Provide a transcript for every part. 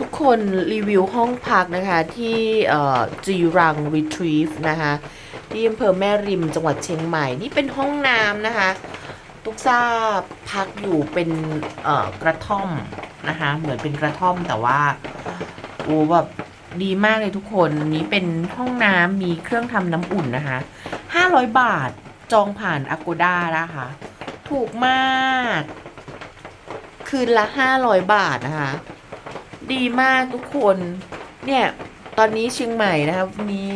ทุกคนรีวิวห้องพักนะคะ ที่จีรังรีทรีฟนะคะ ที่อำเภอแม่ริมจังหวัดเชียงใหม่ นี่เป็นห้องน้ำนะคะ ทุกทราบพักอยู่เป็นกระท่อมนะคะ เหมือนเป็นกระท่อมแต่ว่าโอ้แบบดีมากเลยทุกคนนี้เป็นห้องน้ำมีเครื่องทำน้ำอุ่นนะคะ 500 บาทจองผ่าน Agoda นะคะ ถูกมาก คืนละ 500 บาทนะคะ ดีมากทุกคน เนี่ย ตอนนี้เชียงใหม่นะคะวันนี้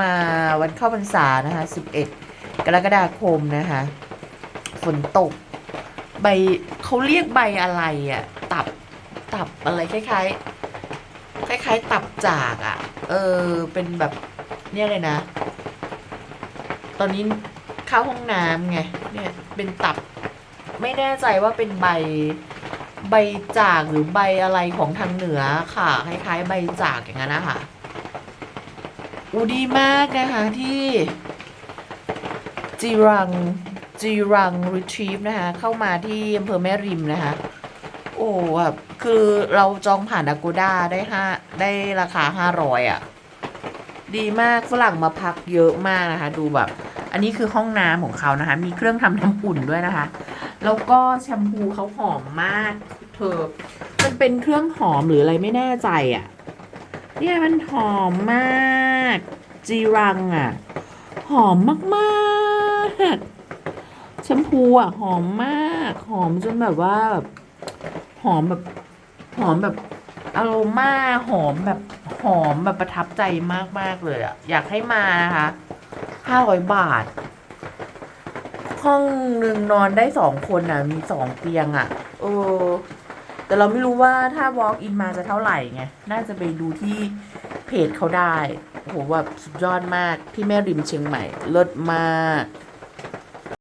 มาวันเข้าพรรษานะคะ11 กรกฎาคมนะคะ ฝนตก ใบเขาเรียกใบอะไรอะ่ะ ตับ ตับอะไรคล้ายๆ คล้าย ๆ ตับจากอะ่ะ เออ เป็นแบบ เนี่ยเลยนะ ตอนนี้เข้าห้องน้ำไง เนี่ย เป็นตับ ไม่แน่ใจว่าเป็นใบ ใบจากหรือใบอะไรของทางเหนือค่ะ คล้ายๆ ใบจากอย่างนั้นนะคะอูดีมากนะคะที่จีรังจีรังรีทรีฟนะคะเข้ามาที่อำเภอแม่ริมนะคะ โอ้แบบคือเราจองผ่าน Agoda ได้ห้าได้ราคาห้าร้อยอะ ดีมากฝรั่งมาพักเยอะมากนะคะ ดูแบบ อันนี้คือห้องน้ำของเขานะคะ มีเครื่องทำน้ำอุ่นด้วยนะคะ แล้วก็แชมพูเขาหอมมาก เธอ มันเป็นเครื่องหอมหรืออะไรไม่แน่ใจอะ่ะ เนี่ยมันหอมมาก จีรังอะ่ะ หอมมากๆแชมพูอะหอมมาก หอมจนแบบว่าแบบหอมแบบหอมแบบอโรมาหอมแบบหอมแบบประทับใจมากๆเลยอะ่ะ อยากให้มานะคะห้าร้อยบาท ห้องหนึ่งนอนได้สองคนอะ มีสองเตียงอะเออแต่เราไม่รู้ว่าถ้า walk in มาจะเท่าไหร่ไง น่าจะไปดูที่เพจเขาได้โหแบบสุดยอดมากที่แม่ริมเชียงใหม่ เลิศมาก